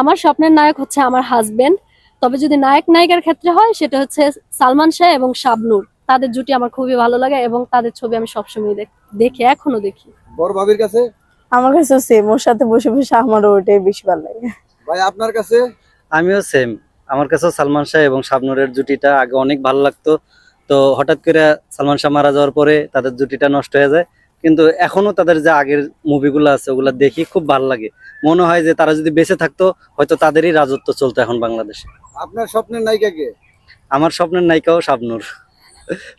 আমার স্বপ্নের নায়ক হচ্ছে আমার হাজবেন্ড তবে যদি নায়ক নায়িকার ক্ষেত্রে হয় সেটা হচ্ছে সালমান শাহ এবং শাবনূর। তাদের জুটি আমার খুবই ভালো লাগে এবং তাদের ছবি আমি সবসময় দেখি এখনও দেখি। বড় ভাবির কাছে? আমার কাছে সেম ওর সাথে বসে বসে আমারও ওইটাই বেশি ভালো লাগে। ভাই আপনার কাছে? আমিও সেম আমার কাছেও সালমান শাহ এবং শাবনুরের জুটিটা আগে অনেক ভালো লাগতো। তো হঠাৎ করে সালমান শাহ মারা যাওয়ার পরে তাদের জুটিটা নষ্ট হয়ে যায়। কিন্তু এখনও তাদের যে আগের মুভিগুলো আছে ওগুলো দেখি খুব ভালো লাগে। মনে হয় যে তারা যদি বেঁচে থাকতো হয়তো তাদেরই রাজত্ব চলতো এখন বাংলাদেশে। আপনার স্বপ্নের নায়িকা কে? আমার স্বপ্নের নায়িকাও শাবনুর।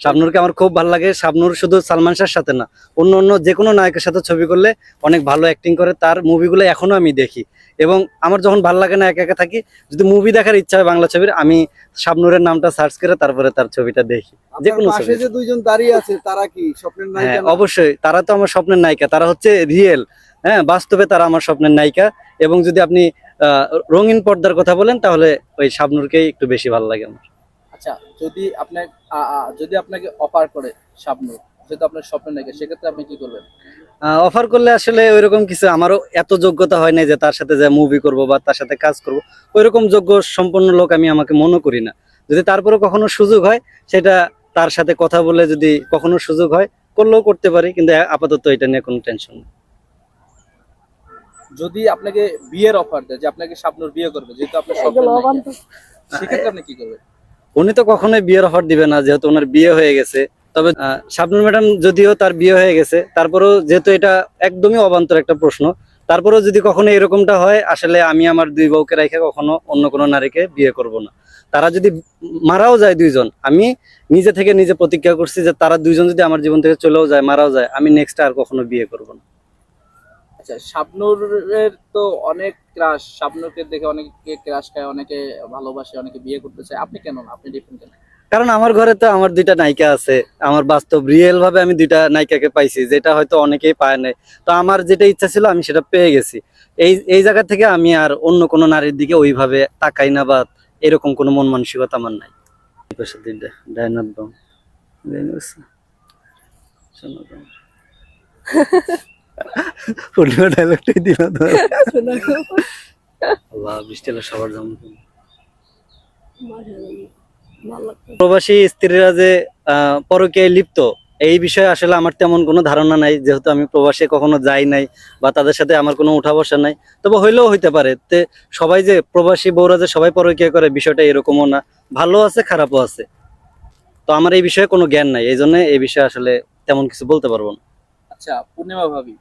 শাবনুরকে আমার খুব ভালো লাগে। শাবনুর শুধু সালমান শাহর সাথে না অন্য অন্য যে কোনো নায়কের সাথে ছবি করলে অনেক ভালো অ্যাক্টিং করে। তার মুভিগুলো এখনও আমি দেখি এবং আমার যখন ভালো লাগে না একা একা থাকি যদি মুভি দেখার ইচ্ছা হয় বাংলা ছবির আমি শাবনুরের নামটা সার্চ করে তারপরে তার ছবিটা দেখি। যে কোনো ছবি যে দুইজন দাঁড়িয়ে আছে তারা কি স্বপ্নের হ্যাঁ নায়িকা অবশ্যই। তারা তো আমার স্বপ্নের নায়িকা তারা হচ্ছে রিয়েল হ্যাঁ বাস্তবে তারা আমার স্বপ্নের নায়িকা এবং যদি আপনি আহ, রঙিন পর্দার কথা বলেন তাহলে ওই শাবনুরকেই একটু বেশি ভালো লাগে আমার। আচ্ছা যদি আপনার যদি আপনাকে অফার করে শাবনূর যেহেতু আপনার স্বপ্ন নাকি সেক্ষেত্রে আপনি কি করবেন? অফার করলে আসলে ওইরকম কিছু আমারও এত যোগ্যতা হয় না যে তার সাথে যে মুভি করব বা তার সাথে কাজ করব ওইরকম যোগ্য সম্পন্ন লোক আমি আমাকে মনে করি না। যদি তারপরে কখনো সুযোগ হয় সেটা তার সাথে কথা বলে যদি কখনো সুযোগ হয় করলেও করতে পারি কিন্তু আপাতত এটা নিয়ে কোনো টেনশন নেই। যদি আপনাকে বিয়ের অফার দেয় যে আপনাকে শাবনূর বিয়ে করবে যেহেতু আপনার স্বপ্ন সেক্ষেত্রে আপনি কি করবেন? উনি তো কখনোই বিয়ের অফার দিবে না, যেহেতু ওনার বিয়ে হয়ে গেছে। তবে শাবনুর ম্যাডাম যদিও তার বিয়ে হয়ে গেছে, তারপরেও যেহেতু এটা একদমই অবান্তর একটা প্রশ্ন, তারপরেও যদি কখনো এরকমটা হয়, আসলে আমি আমার দুই বউকে রেখে কখনো অন্য কোনো নারীকে বিয়ে করব না। তারা যদি মারাও যায় দুইজন, আমি নিজে থেকে নিজে প্রতিজ্ঞা করছি যে তারা দুইজন যদি আমার জীবন থেকে চলেও যায়, মারাও যায়, আমি নেক্সট আর কখনো বিয়ে করব না। আচ্ছা শাবনূরের তো অনেক ক্রাশ শাবনূরকে দেখে অনেকে ক্রাশ খায় অনেকে ভালোবাসে অনেকে বিয়ে করতে চায়। আপনি কেন না? আপনি ডিফারেন্ট কেন? কারণ আমার ঘরে তো আমার দুইটা নায়িকা আছে। আমার বাস্তব রিয়েল ভাবে আমি দুইটা নায়িকাকে পাইছি যেটা হয়তো অনেকেই পায় নাই। তো আমার যেটা ইচ্ছা ছিল আমি সেটা পেয়ে গেছি। এই এই জায়গা থেকে আমি আর অন্য কোনো নারীর দিকে ওইভাবে তাকাই না বা এরকম কোনো মন মানসিকতা আমার নাই। ডায়নার দম। শোনো দম। পূর্ণিমা ডায়লগটাই দিল তো আল্লাহ বৃষ্টি এলো সবার জন্য প্রবাসী স্ত্রীরা যে আহ, পরকীয়ায় লিপ্ত এই বিষয়ে আসলে আমার তেমন কোনো ধারণা নাই যেহেতু আমি প্রবাসে কখনো যাই নাই বা তাদের সাথে আমার কোনো উঠা বসা নাই। তবে হইলেও হইতে পারে তে সবাই যে প্রবাসী বউরা যে সবাই পরকীয়া করে বিষয়টা এরকমও না। ভালো আছে খারাপও আছে। তো আমার এই বিষয়ে কোনো জ্ঞান নাই এই জন্য এই বিষয়ে আসলে তেমন কিছু বলতে পারব না। আচ্ছা পূর্ণিমা ভাবি।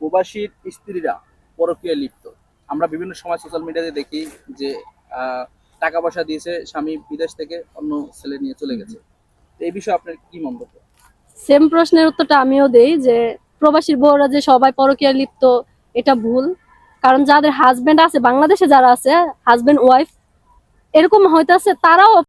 প্রবাসীর স্ত্রীরা পরকীয়া লিপ্ত। আমরা বিভিন্ন সময় সোশ্যাল মিডিয়াতে দেখি যে টাকা পয়সা দিয়েছে স্বামী বিদেশ থেকে অন্য ছেলে নিয়ে চলে গেছে। এই বিষয়ে আপনার কি মন্তব্য? সেম প্রশ্নের উত্তরটা আমিও দেই যে প্রবাসীর বউরা যে সবাই পরকীয়া লিপ্ত এটা ভুল। কারণ যাদের হাজবেন্ড আছে বাংলাদেশে যারা আছে হাজবেন্ড ওয়াইফ এরকম হয়তো আছে তারাও